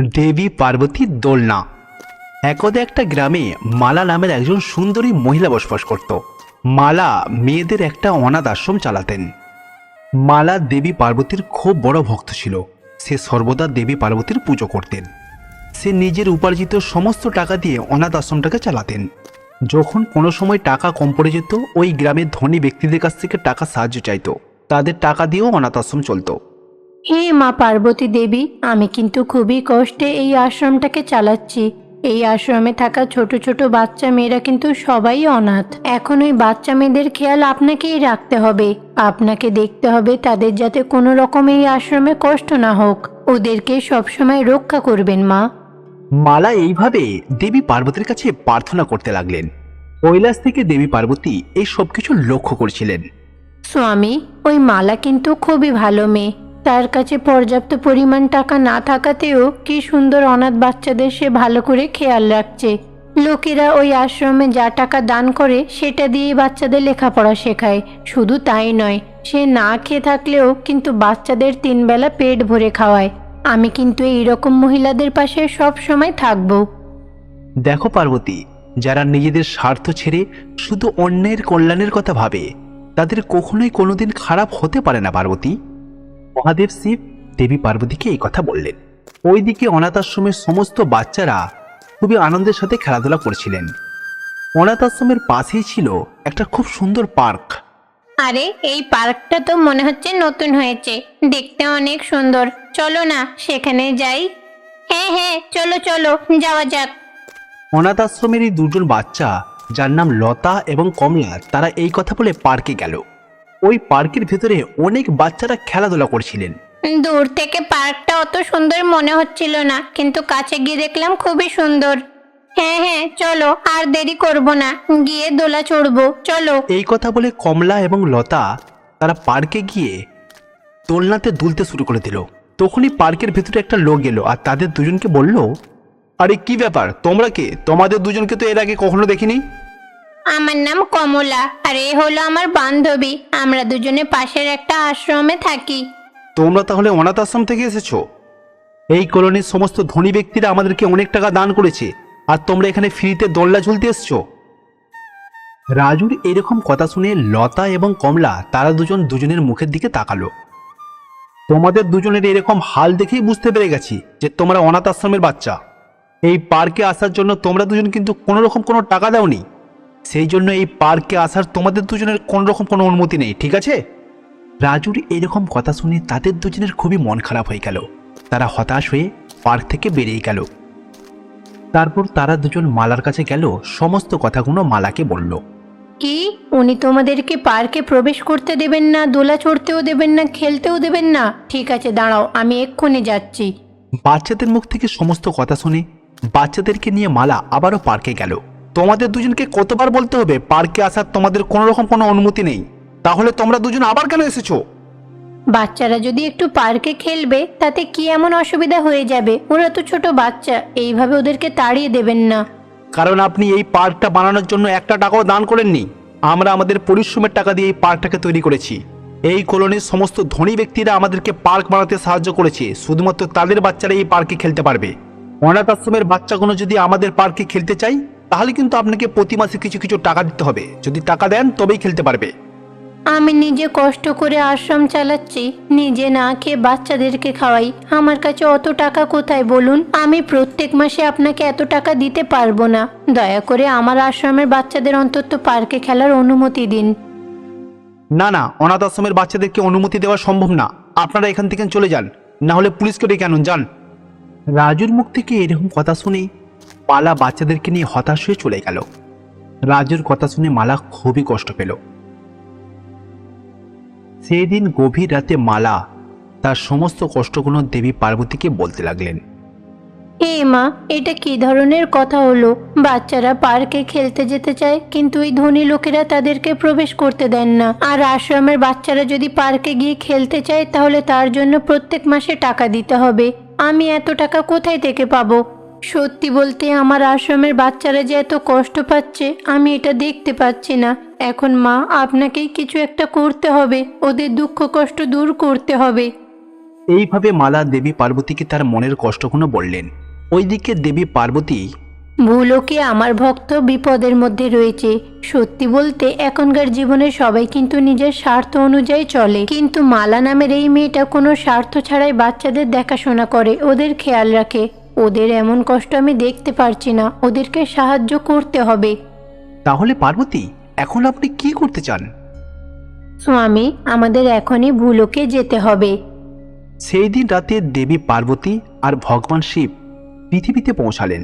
দেবী পার্বতীর দোলনা। একদা একটা গ্রামে মালা নামের একজন সুন্দরী মহিলা বসবাস করত। মালা মেয়েদের একটা অনাথ আশ্রম চালাতেন। মালা দেবী পার্বতীর খুব বড় ভক্ত ছিল। সে সর্বদা দেবী পার্বতীর পুজো করতেন। সে নিজের উপার্জিত সমস্ত টাকা দিয়ে অনাথ আশ্রমটাকে চালাতেন। যখন কোনো সময় টাকা কম পড়ে যেত, ওই গ্রামের ধনী ব্যক্তিদের কাছ থেকে টাকা সাহায্য চাইতো। তাদের টাকা দিয়েও অনাথ আশ্রম চলতো। হে মা পার্বতী দেবী আমি কিন্তু খুবই কষ্টে এই আশ্রমটাকে চালাচ্ছি। এই আশ্রমে থাকা ছোট ছোট বাচ্চা মেয়েরা কিন্তু সবাই অনাথ। এখন ওই বাচ্চা মেয়েদের খেয়াল আপনাকেই রাখতে হবে। আপনাকে দেখতে হবে তাদের যাতে কোনো রকম এই আশ্রমে কষ্ট না হোক। ওদেরকে সবসময় রক্ষা করবেন মা। মালা এইভাবে দেবী পার্বতীর কাছে প্রার্থনা করতে লাগলেন। কৈলাস থেকে দেবী পার্বতী এই সব কিছু লক্ষ্য করছিলেন। স্বামী ওই মালা কিন্তু খুবই ভালো মেয়ে। তার কাছে পর্যাপ্ত পরিমাণ টাকা না থাকাতেও কি সুন্দর অনাথ বাচ্চাদের সে ভালো করে খেয়াল রাখছে। লোকেরা ওই আশ্রমে যা টাকা দান করে সেটা দিয়ে বাচ্চাদের লেখাপড়া শেখায়। শুধু তাই নয়, সে না খেয়ে থাকলেও কিন্তু বাচ্চাদের তিনবেলা পেট ভরে খাওয়ায়। আমি কিন্তু এই রকম মহিলাদের পাশে সব সময় থাকব। দেখো পার্বতী, যারা নিজেদের স্বার্থ ছেড়ে শুধু অন্যের কল্যাণের কথা ভাবে, তাদের কখনোই কোনোদিন খারাপ হতে পারে না পার্বতী। মহাদেব শিব দেবী পার্বতীকে এই কথা বললেন। ওইদিকে অনাথ আশ্রমের সমস্ত বাচ্চারা খুবই আনন্দের সাথে খেলাধুলা করছিলেন। অনাথ আশ্রমের পাশেই ছিল একটা খুব সুন্দর পার্ক। আরে এই পার্কটা তো মনে হচ্ছে নতুন হয়েছে। দেখতে অনেক সুন্দর। চলো না সেখানে যাই। হ্যাঁ হ্যাঁ চলো চলো যাওয়া যাক। অনাথ আশ্রমের এই দুজন বাচ্চা যার নাম লতা এবং কমলা তারা এই কথা বলে পার্কে গেল। ওই পার্কের ভেতরে অনেক বাচ্চারা খেলাধুলা করছিলেন। দূর থেকে পার্কটা অত সুন্দর মনে হচ্ছিল না কিন্তু কাছে গিয়ে দেখলাম খুবই সুন্দর। হ্যাঁ হ্যাঁ চলো আর দেরি করব না গিয়ে দোলা চড়বো চলো। এই কথা বলে কমলা এবং লতা তারা পার্কে গিয়ে দোলনাতে দুলতে শুরু করে দিল। তখনই পার্কের ভেতরে একটা লোক গেল আর তাদের দুজনকে বলল আরে কি ব্যাপার? তোমরা কে? তোমাদের দুজনকে তো এর আগে কখনো দেখিনি? আমার নাম কমলা, আর এ হলো আমার বান্ধবী। আমরা দুজনে পাশের একটা আশ্রমে থাকি। তোমরা তাহলে অনাথ আশ্রম থেকে এসেছ? এই কলোনির সমস্ত ধনী ব্যক্তিরা আমাদেরকে অনেক টাকা দান করেছে, আর তোমরা এখানে ফ্রিতে দোলনা ঝুলতে এসছো। রাজুর এরকম কথা শুনে লতা এবং কমলা, তারা দুজন দুজনের মুখের দিকে তাকালো। তোমাদের দুজনের এরকম হাল দেখেই বুঝতে পেরে গেছি যে তোমরা অনাথ আশ্রমের বাচ্চা। এই পার্কে আসার জন্য তোমরা দুজন কিন্তু কোনো রকম কোনো টাকা দাওনি। সেই জন্য এই পার্কে আসার তোমাদের দুজনের কোনো রকম কোনো অনুমতি নেই ঠিক আছে? রাজুর এরকম কথা শুনে তাদের দুজনের খুবই মন খারাপ হয়ে গেল। তারা হতাশ হয়ে পার্ক থেকে বেরিয়ে গেল। তারপর তারা দুজন মালার কাছে গেল সমস্ত কথাগুলো মালাকে বলল। কি? উনি তোমাদেরকে পার্কে প্রবেশ করতে দেবেন না দোলা চড়তেও দেবেন না খেলতেও দেবেন না। ঠিক আছে দাঁড়াও আমি এক্ষুনি যাচ্ছি। বাচ্চাদের মুখ থেকে সমস্ত কথা শুনে বাচ্চাদেরকে নিয়ে মালা আবারও পার্কে গেল। তোমাদের দুজনকে কতবার বলতে হবে পার্কে আসার তোমাদের কোনো রকম কোনো অনুমতি নেই। তাহলে তোমরা দুজন আবার কেন এসেছ? বাচ্চারা যদি একটু পার্কে খেলবে তাতে কি এমন অসুবিধা হয়ে যাবে? ওরা তো ছোট বাচ্চা এইভাবে ওদেরকে তাড়িয়ে দেবেন না। কারণ আপনি এই পার্কটা বানানোর জন্য একটা টাকাও দান করেননি। আমরা আমাদের পরিশ্রমের টাকা দিয়ে এই পার্কটাকে তৈরি করেছি। এই কলোনির সমস্ত ধনী ব্যক্তিরা আমাদেরকে পার্ক বানাতে সাহায্য করেছে শুধুমাত্র তাদের বাচ্চারা এই পার্কে খেলতে পারবে। অনাথ আশ্রমের বাচ্চাগুলো যদি আমাদের পার্কে খেলতে চাই তাহলে কিন্তু আপনাকে প্রতি মাসে কিছু কিছু টাকা দিতে হবে। যদি টাকা দেন তবেই খেলতে পারবে। আমি নিজে কষ্ট করে আশ্রম চালাচ্ছি নিজে না খেয়ে বাচ্চাদেরকে খাওয়াই। আমার কাছে অত টাকা কোথায় বলুন? আমি প্রত্যেক মাসে আপনাকে এত টাকা দিতে পারব না। দয়া করে আমার আশ্রমের বাচ্চাদের অন্তত পার্কে খেলার অনুমতি দিন। না না অনাথ আশ্রমের বাচ্চাদেরকে অনুমতি দেওয়া সম্ভব না। আপনারা এখান থেকে চলে যান। না হলে পুলিশকে ডেকে আনুন যান। রাজুর মুখ থেকে এরকম কথা শুনে পালা বাচ্চাদেরকে নিয়ে হতাশ হয়ে চলে গেল। রাজুর কথা শুনে মালা খুবই কষ্ট পেল। সেই দিন গভীর রাতে মালা তার সমস্ত কষ্টগুলো দেবী পার্বতীকে বলতে লাগলেন। হে মা, এটা কি ধরনের কথা হলো? বাচ্চারা পার্কে খেলতে যেতে চায়, কিন্তু এই ধনী লোকেরা তাদেরকে প্রবেশ করতে দেন না। আর আশ্রমের বাচ্চারা যদি পার্কে গিয়ে খেলতে চায়, তাহলে তার জন্য প্রত্যেক মাসে টাকা দিতে হবে। আমি এত টাকা কোথায় থেকে পাবো? সত্যি বলতে আমার আশ্রমের বাচ্চারা যে এত কষ্ট পাচ্ছে আমি এটা দেখতে পাচ্ছি না। এখন মা আপনাকেই কিছু একটা করতে হবে। ওদের দুঃখ কষ্ট দূর করতে হবে। এইভাবে মালা দেবী পার্বতীকে তার মনের কষ্টগুলো বললেন। ওইদিকে দেবী পার্বতী ভুলোকে আমার ভক্ত বিপদের মধ্যে রয়েছে। সত্যি বলতে এখনকার জীবনে সবাই কিন্তু নিজের স্বার্থ অনুযায়ী চলে। কিন্তু মালা নামের এই মেয়েটা কোনো স্বার্থ ছাড়াই বাচ্চাদের দেখাশোনা করে ওদের খেয়াল রাখে। ওদের এমন কষ্ট আমি দেখতে পারছি না। ওদেরকে সাহায্য করতে হবে। তাহলে পার্বতী এখন আপনি কি করতে চান? স্বামী আমাদের এখনই ভুলোকে যেতে হবে। সেই দিন রাতে দেবী পার্বতী আর ভগবান শিব পৃথিবীতে পৌঁছালেন।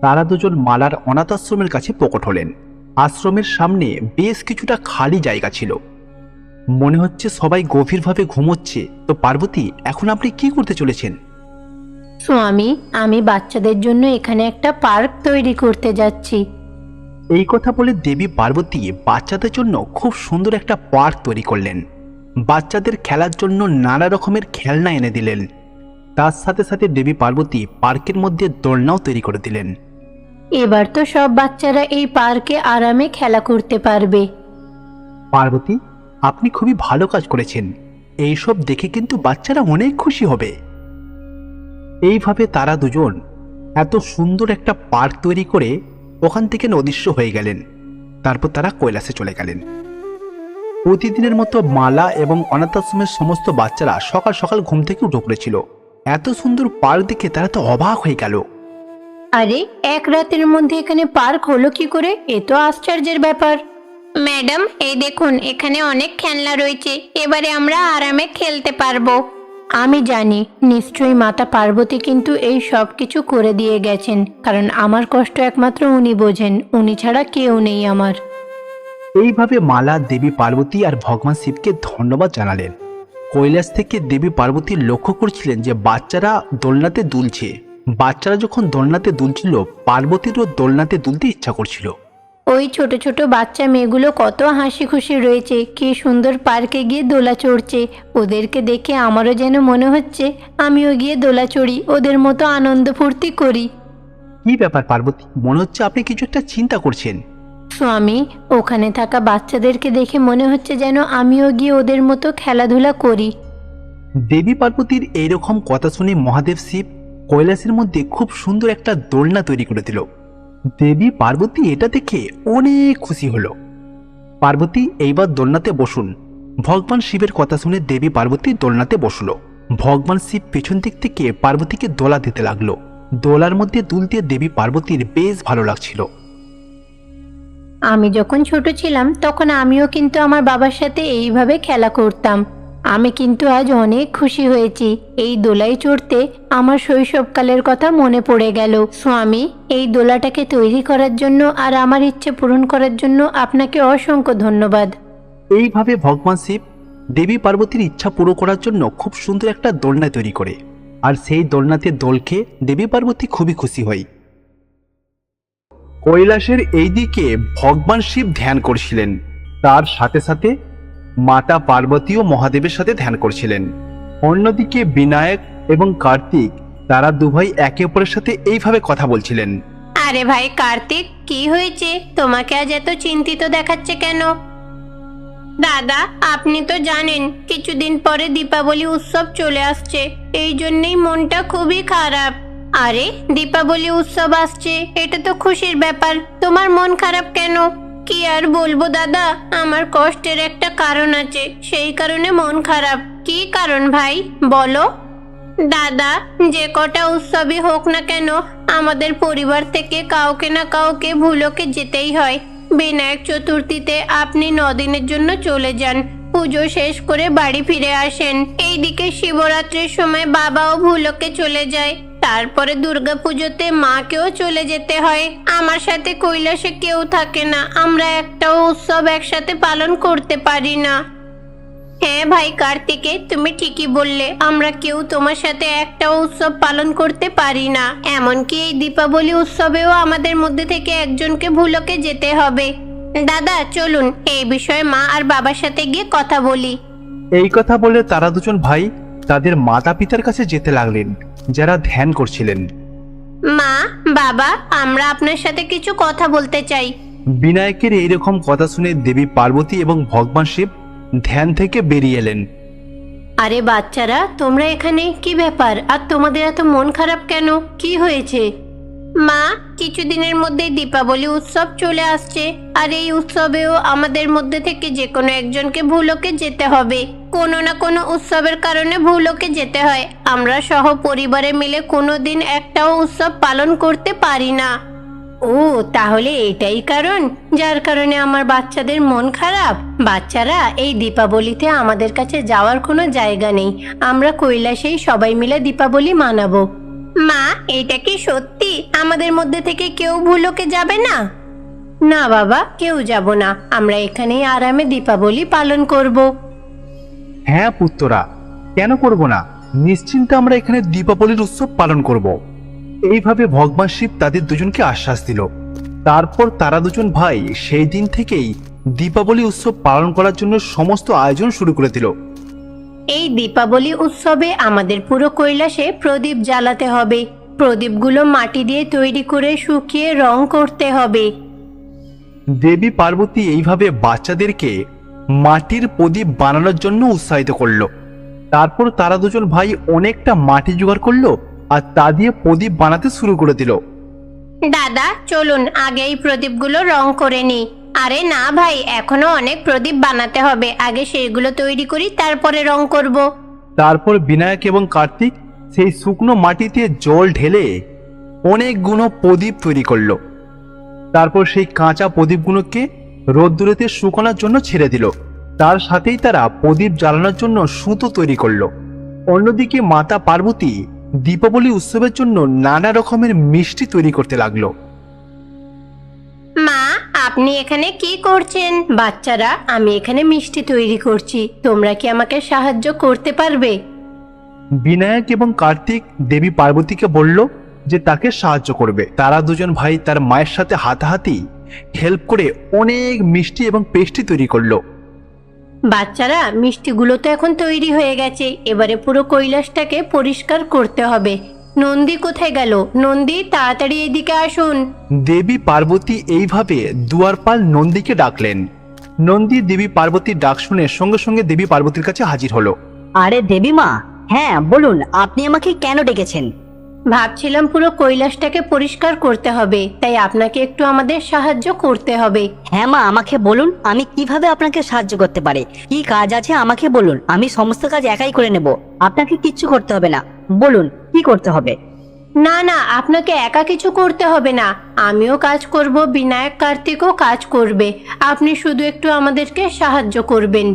তারা দুজন মালার অনাথ আশ্রমের কাছে প্রকট হলেন। আশ্রমের সামনে বেশ কিছুটা খালি জায়গা ছিল। মনে হচ্ছে সবাই গভীরভাবে ঘুমোচ্ছে। তো পার্বতী এখন আপনি কি করতে চলেছেন? স্বামী আমি বাচ্চাদের জন্য এখানে একটা পার্ক তৈরি করতে যাচ্ছি। এই কথা বলে দেবী পার্বতী বাচ্চাদের জন্য খুব সুন্দর একটা পার্ক তৈরি করলেন। বাচ্চাদের খেলার জন্য নানা রকমের খেলনা এনে দিলেন। তার সাথে সাথে দেবী পার্বতী পার্কের মধ্যে দোলনাও তৈরি করে দিলেন। এবার তো সব বাচ্চারা এই পার্কে আরামে খেলা করতে পারবে। পার্বতী আপনি খুবই ভালো কাজ করেছেন। এইসব দেখে কিন্তু বাচ্চারা অনেক খুশি হবে। এইভাবে তারা দুজন এত সুন্দর একটা পার্ক তৈরি করে ওখান থেকে অদৃশ্য হয়ে গেলেন। তারপর তারা কৈলাসে চলে গেলেন। প্রতিদিনের মতো মালা এবং অনাথাশ্রমের সমস্ত বাচ্চারা সকাল সকাল ঘুম থেকে উঠে পড়েছিল। এত সুন্দর পার্ক দেখে তারা তো অবাক হয়ে গেল। আরে এক রাতের মধ্যে এখানে পার্ক হলো কি করে? এ তো আশ্চর্যের ব্যাপার। ম্যাডাম এই দেখুন এখানে অনেক খেলনা রয়েছে। এবারে আমরা আরামে খেলতে পারব। আমি জানি, নিশ্চয়ই মাতা পার্বতী কিন্তু এই সব কিছু করে দিয়ে গেছেন, কারণ আমার কষ্ট একমাত্র উনি বোঝেন, উনি ছাড়া কেউ নেই আমার। এইভাবে মালা, দেবী পার্বতী আর ভগবান শিবকে ধন্যবাদ জানালেন। কৈলাস থেকে দেবী পার্বতী লক্ষ্য করছিলেন যে বাচ্চারা দোলনাতে দুলছে। বাচ্চারা যখন দোলনাতে দুলছিল, পার্বতীরও দোলনাতে দুলতে ইচ্ছা করছিল। ওই ছোট ছোট বাচ্চা মেয়েগুলো কত হাসি খুশি রয়েছে কি সুন্দর পার্কে গিয়ে দোলা চড়ছে। ওদেরকে দেখে আমারও যেন মনে হচ্ছে আমিও গিয়ে দোলা চড়ি ওদের মতো আনন্দ ফুর্তি করি। কি ব্যাপার পার্বতী? মনে হচ্ছে আপনি কিছু একটা চিন্তা করছেন। স্বামী ওখানে থাকা বাচ্চাদেরকে দেখে মনে হচ্ছে যেন আমিও গিয়ে ওদের মতো খেলাধুলা করি। দেবী পার্বতীর এইরকম কথা শুনে মহাদেব শিব কৈলাসের মধ্যে খুব সুন্দর একটা দোলনা তৈরি করে দিল। দেবী পার্বতী এটা দেখে অনেক খুশি হলো। পার্বতী, এইবার দোলনাতে বসুন। ভগবান শিবের কথা শুনে দেবী পার্বতী দোলনাতে বসল। ভগবান শিব পেছন দিক থেকে পার্বতীকে দোলা দিতে লাগল। দোলার মধ্যে দুলতে দেবী পার্বতীর বেশ ভালো লাগছিল। আমি যখন ছোট ছিলাম, তখন আমিও কিন্তু আমার বাবার সাথে এইভাবে খেলা করতাম। আমি কিন্তু আজ অনেক খুশি হয়েছি। এই দোলায় চড়তে আমার শৈশবকালের কথা মনে পড়ে গেল। স্বামী, এই দোলাটাকে তৈরি করার জন্য আর আমার ইচ্ছে পূরণ করার জন্য আপনাকে অসংখ্য ধন্যবাদ। এইভাবে ভগবান শিব দেবী পার্বতীর ইচ্ছা পুরো করার জন্য খুব সুন্দর একটা দোলনা তৈরি করে। আর সেই দোলনাতে দোল খেয়ে দেবী পার্বতী খুবই খুশি হয়। কৈলাসের এই দিকে ভগবান শিব ধ্যান করছিলেন। তার সাথে সাথে মাতা পার্বতীও মহাদেবের সাথে ধ্যান করছিলেন। অন্যদিকে বিনায়ক এবং কার্তিক, তারা দুভাই একে অপরের সাথে এইভাবে কথা বলছিলেন। আরে ভাই কার্তিক, কি হয়েছে? তোমাকে আজ এত চিন্তিত দেখাচ্ছে কেন? দাদা, আপনি তো জানেন, কিছুদিন পরে দীপাবলি উৎসব চলে আসছে। এই জন্যই মনটা খুবই খারাপ। আরে, দীপাবলি উৎসব আসছে, এটা তো খুশির ব্যাপার। তোমার মন খারাপ কেন? কি আর বলব, দাদা? আমার কষ্টের একটা কারণ আছে। সেই কারণে মন খারাপ। কি কারণ ভাই? বলো। দাদা, যে কটা উৎসবই হোক না কেন, আমাদের পরিবার থেকে কাউকে না কাউকে ভুলোকে যেতেই হয়। বিনায়ক চতুর্থীতে আপনি নদিনের জন্য চলে যান। পুজো শেষ করে বাড়ি ফিরে আসেন। এইদিকে শিবরাত্রির সময় বাবাও ভুলোকে চলে যায়। তারপরে দুর্গা দুর্গাপুজোতে মাকেও চলে যেতে হয়। আমার সাথে কৈলাসে কেউ থাকে না। আমরা একটাও উৎসব একসাথে পালন করতে পারি না। হ্যাঁ ভাই কার্তিকে, তুমি ঠিকই বললে। আমরা কেউ তোমার সাথে একটা উৎসব পালন করতে পারি না। এমনকি এই দীপাবলি উৎসবেও আমাদের মধ্যে থেকে একজনকে ভুলোকে যেতে হবে। দাদা, চলুন, এই বিষয়ে মা আর বাবার সাথে গিয়ে কথা বলি। এই কথা বলে তারা দুজন ভাই তাদের মাতা পিতার কাছে যেতে লাগলেন। যারা ধ্যান করছিলেন। মা বাবা আমরা আপনার সাথে কিছু কথা বলতে চাই। বিনায়কের এইরকম কথা শুনে দেবী পার্বতী এবং ভগবান শিব ধ্যান থেকে বেরিয়ে এলেন। আরে বাচ্চারা তোমরা এখানে কি ব্যাপার? আর তোমাদের এত মন খারাপ কেন? কি হয়েছে? মা, কিছুদিনের মধ্যেই দীপাবলি উৎসব চলে আসছে। আর এই উৎসবেও আমাদের মধ্যে থেকে যে কোনো একজনকে ভুলোকে যেতে হবে। কোনো না কোনো উৎসবের কারণে ভুলোকে যেতে হয়। আমরা সহ পরিবারে মিলে কোনো দিন একটাও উৎসব পালন করতে পারি না। ও, তাহলে এটাই কারণ? যার কারণে আমার বাচ্চাদের মন খারাপ। বাচ্চারা, এই দীপাবলিতে আমাদের কাছে যাওয়ার কোনো জায়গা নেই। আমরা কৈলাসেই সবাই মিলে দীপাবলি মানাবো। মা, এটা কি সত্যি? আমাদের মধ্যে থেকে কেউ ভুলোকে যাবে না? না বাবা, কেউ যাব না। আমরা এখানেই আরামে দীপাবলি পালন করব। হ্যাঁ পুত্ররা কেন করব না? নিশ্চিন্তে আমরা এখানে দীপাবলির উৎসব পালন করব। এইভাবে ভগবান শিব তাদের দুজনকে আশ্বাস দিল। তারপর তারা দুজন ভাই সেই দিন থেকেই দীপাবলি উৎসব পালন করার জন্য সমস্ত আয়োজন শুরু করে দিল। এই দীপাবলি উৎসবে আমাদের পুরো কৈলাসে প্রদীপ জ্বালাতে হবে। প্রদীপগুলো মাটি দিয়ে তৈরি করে শুকিয়ে রং করতে হবে। দেবী পার্বতী এইভাবে বাচ্চাদেরকে মাটির প্রদীপ বানানোর জন্য উৎসাহিত করল। তারপর তারা দুজন ভাই অনেকটা মাটি জোগাড় করল আর তা দিয়ে প্রদীপ বানাতে শুরু করে দিল। দাদা চলুন আগে এই প্রদীপগুলো রং করে নি আরে না ভাই এখনও অনেক প্রদীপ বানাতে হবে। আগে সেগুলো তৈরি করি তারপরে রং করব। তারপর বিনায়ক এবং কার্তিক সেই শুকনো মাটিতে জল ঢেলে অনেকগুলো প্রদীপ তৈরি করল। তারপর সেই কাঁচা প্রদীপগুলোকে রোদ্দুরেতে শুকানোর জন্য ছেড়ে দিল। তার সাথেই তারা প্রদীপ জ্বালানোর জন্য সুতো তৈরি করল। অন্যদিকে মাতা পার্বতী দীপাবলি উৎসবের জন্য নানা রকমের মিষ্টি তৈরি করতে লাগল। মা আপনি এখানে কি করছেন? বাচ্চারা আমি এখানে মিষ্টি তৈরি করছি। তোমরা কি আমাকে সাহায্য করতে পারবে? বিনায়ক এবং কার্তিক দেবী পার্বতীকে বলল যে তাকে সাহায্য করবে। তারা দুজন ভাই তার মায়ের সাথে হাতাহাতি হেল্প করে অনেক মিষ্টি এবং পেস্ট্রি তৈরি করল। বাচ্চারা মিষ্টিগুলো তো এখন তৈরি হয়ে গেছে। এবারে পুরো কৈলাসটাকে পরিষ্কার করতে হবে। নন্দী কোথায় গেল? নন্দী তাড়াতাড়ি এদিকে আসুন। দেবী পার্বতী এইভাবে দুয়ারপাল নন্দীকে ডাকলেন। নন্দী দেবী পার্বতীর ডাক শুনে সঙ্গে সঙ্গে দেবী পার্বতীর কাছে হাজির হলো। আরে দেবী মা হ্যাঁ বলুন আপনি আমাকে কেন ডেকেছেন? ভাবছিলাম পুরো কৈলাসটাকে পরিষ্কার করতে হবে তাই আপনাকে একটু আমাদের সাহায্য করতে হবে। হ্যাঁ মা আমাকে বলুন আমি কীভাবে আপনাকে সাহায্য করতে পারি? কি কাজ আছে আমাকে বলুন আমি সমস্ত কাজ একাই করে নেব আপনাকে কিচ্ছু করতে হবে না। বলুন কি করতে হবে? না না আপনাকে একা কিছু করতে হবে না আমিও কাজ করব বিনায়ক কার্তিকও কাজ করবে আপনি শুধু একটু আমাদেরকে সাহায্য করবেন।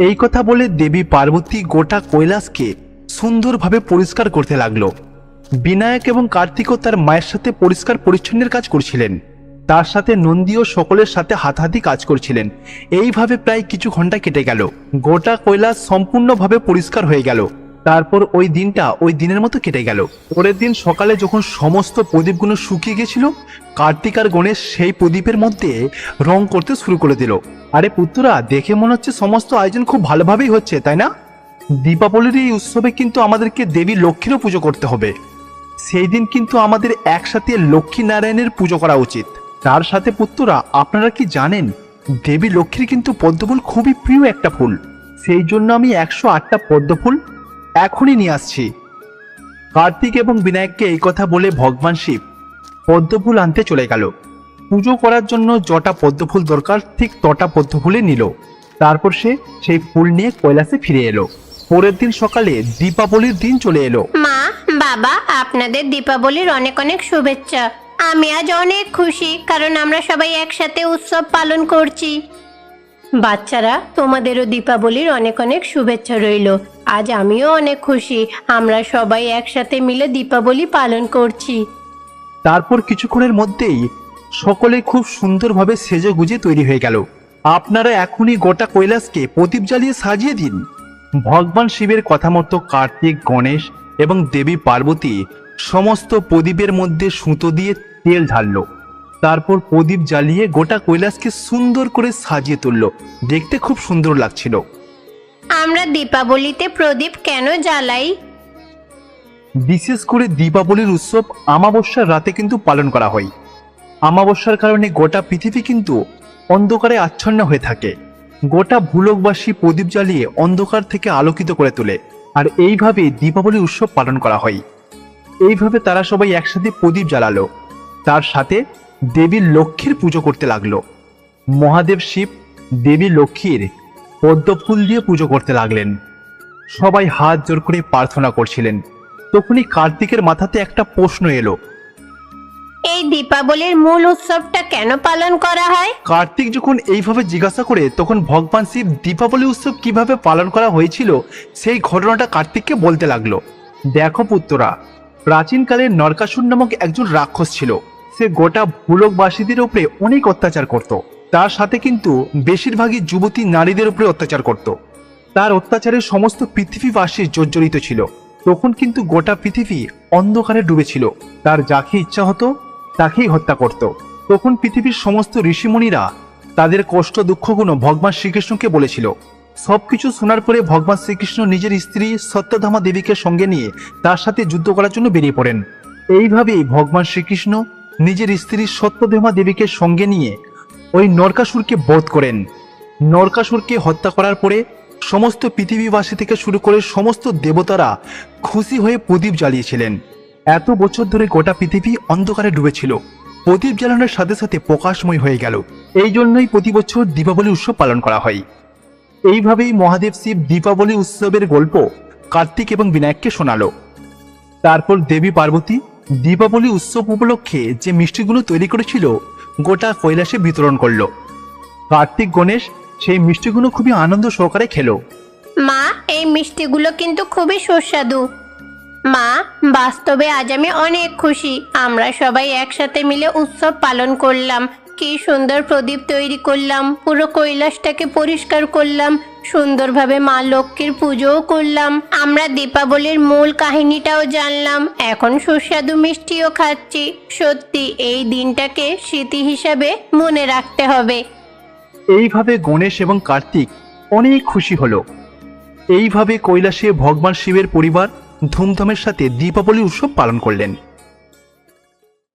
এই কথা বলে দেবী পার্বতী গোটা কৈলাসকে সুন্দরভাবে পরিষ্কার করতে লাগল। বিনায়ক এবং কার্তিকও তার মায়ের সাথে পরিষ্কার পরিচ্ছন্নের কাজ করছিলেন। তার সাথে নন্দীও সকলের সাথে হাতাহাতি কাজ করছিলেন। এইভাবে প্রায় কিছু ঘণ্টা কেটে গেল। গোটা কৈলাস সম্পূর্ণভাবে পরিষ্কার হয়ে গেল। তারপর ওই দিনটা ওই দিনের মতো কেটে গেল। পরের দিন সকালে যখন সমস্ত প্রদীপগুলো শুকিয়ে গেছিল, কার্তিক আর গণেশ সেই প্রদীপের মধ্যে রং করতে শুরু করে দিল। আরে পুত্ররা দেখে মনে হচ্ছে সমস্ত আয়োজন খুব ভালোভাবেই হচ্ছে, তাই না? দীপাবলির এই উৎসবে কিন্তু আমাদেরকে দেবী লক্ষ্মীরও পুজো করতে হবে। সেই দিন কিন্তু আমাদের একসাথে লক্ষ্মী নারায়ণের পুজো করা উচিত। তার সাথে পুত্ররা, আপনারা কি জানেন, দেবী লক্ষ্মীর কিন্তু পদ্মফুল খুবই প্রিয় একটা ফুল। সেই জন্য আমি একশো আটটা পদ্মফুল এখনই নিয়ে আসছি। কার্তিক এবং বিনায়ককে এই কথা বলে ভগবান শিব পদ্মফুল আনতে চলে গেল। পুজো করার জন্য যটা পদ্মফুল দরকার, ঠিক তটা পদ্মফুলে নিল। তারপর সে সেই ফুল নিয়ে কৈলাসে ফিরে এলো। পরের দিন সকালে দীপাবলির দিন চলে এলো। মা বাবা আপনাদের দীপাবলির অনেক অনেক শুভেচ্ছা। আমি আজ অনেক খুশি কারণ আমরা সবাই একসাথে উৎসব পালন করছি। বাচ্চারা তোমাদেরও দীপাবলির অনেক অনেক শুভেচ্ছা রইল। আজ আমিও অনেক খুশি আমরা সবাই একসাথে মিলে দীপাবলি পালন করছি। তারপর কিছুক্ষণের মধ্যেই সকলে খুব সুন্দরভাবে সেজে গুজে তৈরি হয়ে গেল। আপনারা এখনই গোটা কৈলাসকে প্রদীপ জ্বালিয়ে সাজিয়ে দিন। ভগবান শিবের কথা মতো কার্তিক গণেশ এবং দেবী পার্বতী সমস্ত প্রদীপের মধ্যে সুতো দিয়ে তেল ঢাললো তারপর প্রদীপ জ্বালিয়ে গোটা কৈলাসকে সুন্দর করে সাজিয়ে তুললো। দেখতে খুব সুন্দর লাগছিল। আমরা দীপাবলিতে প্রদীপ কেন জ্বালাই? বিশেষ করে দীপাবলির উৎসব আমাবস্যার রাতে কিন্তু পালন করা হয়। আমাবস্যার কারণে গোটা পৃথিবী কিন্তু অন্ধকারে আচ্ছন্ন হয়ে থাকে। গোটা ভূলোকবাসী প্রদীপ জ্বালিয়ে অন্ধকার থেকে আলোকিত করে তোলে। আর এইভাবে দীপাবলি উৎসব পালন করা হয়। এইভাবে তারা সবাই একসাথে প্রদীপ জ্বালালো। তার সাথে দেবী লক্ষ্মীর পুজো করতে লাগল। মহাদেব শিব, দেবী লক্ষ্মীর পদ্ম ফুল দিয়ে পুজো করতে লাগলেন। সবাই হাত জোর করে প্রার্থনা করছিলেন। তখনই কার্তিকের মাথাতে একটা প্রশ্ন এলো। এই দীপাবলির মূল উৎসবটা কেন পালন করা হয়? কার্তিক যখন এইভাবে জিজ্ঞাসা করে, তখন ভগবান শিব দীপাবলি উৎসব কীভাবে পালন করা হয়েছিল, সেই ঘটনাটা কার্তিককে বলতে লাগল। দেখো পুত্ররা প্রাচীনকালে নরকাসুর নামক একজন রাক্ষস ছিল। সে গোটা ভূলোকবাসীদের উপরে অনেক অত্যাচার করত। তার সাথে কিন্তু বেশিরভাগই যুবতী নারীদের উপরে অত্যাচার করত। তার অত্যাচারে সমস্ত পৃথিবীবাসী জর্জরিত ছিল। তখন কিন্তু গোটা পৃথিবী অন্ধকারে ডুবেছিল। তার যাকে ইচ্ছা হতো তাকেই হত্যা করত। তখন পৃথিবীর সমস্ত ঋষিমুনিরা তাদের কষ্ট দুঃখগুলো ভগবান শ্রীকৃষ্ণকে বলেছিল। সবকিছু শোনার পরে ভগবান শ্রীকৃষ্ণ নিজের স্ত্রী সত্যধামা দেবীকে সঙ্গে নিয়ে তার সাথে যুদ্ধ করার জন্য বেরিয়ে পড়েন। এইভাবেই ভগবান শ্রীকৃষ্ণ নিজের স্ত্রী সত্যধামা দেবীকে সঙ্গে নিয়ে ওই নরকাসুরকে বধ করেন। নরকাসুরকে হত্যা করার পরে সমস্ত পৃথিবীবাসী থেকে শুরু করে সমস্ত দেবতারা খুশি হয়ে প্রদীপ জ্বালিয়েছিলেন। এত বছর ধরে গোটা পৃথিবী অন্ধকারে ডুবেছিল। প্রদীপ জ্বালানোর সাথে সাথে প্রকাশময় হয়ে গেল। এই জন্যই প্রতি বছর দীপাবলি উৎসব পালন করা হয়। এইভাবেই মহাদেব শিব দীপাবলি উৎসবের গল্প কার্তিক এবং বিনায়ককে শোনালো। তারপর দেবী পার্বতী দীপাবলি উৎসব উপলক্ষে যে মিষ্টিগুলো তৈরি করেছিল, গোটা কৈলাসে বিতরণ করল। কার্তিক গণেশ সেই মিষ্টিগুলো খুবই আনন্দ সহকারে খেলো। মা, এই মিষ্টিগুলো কিন্তু খুবই সুস্বাদু। মা, বাস্তবে আজ আমি অনেক খুশি। আমরা সবাই একসাথে মিলে উৎসব পালন করলাম। কি সুন্দর প্রদীপ তৈরি করলাম, পুরো কৈলাসটাকে পরিষ্কার করলাম, সুন্দরভাবে মা লক্ষ্মীর পুজোও করলাম। আমরা দীপাবলির মূল কাহিনীটাও জানলাম। এখন সুস্বাদু মিষ্টিও খাচ্ছি। সত্যি, এই দিনটাকে স্মৃতি হিসাবে মনে রাখতে হবে। এইভাবে গণেশ এবং কার্তিক অনেক খুশি হলো। এইভাবে কৈলাসে ভগবান শিবের পরিবার ধুমধামের সাথে দীপাবলি উৎসব পালন করলেন।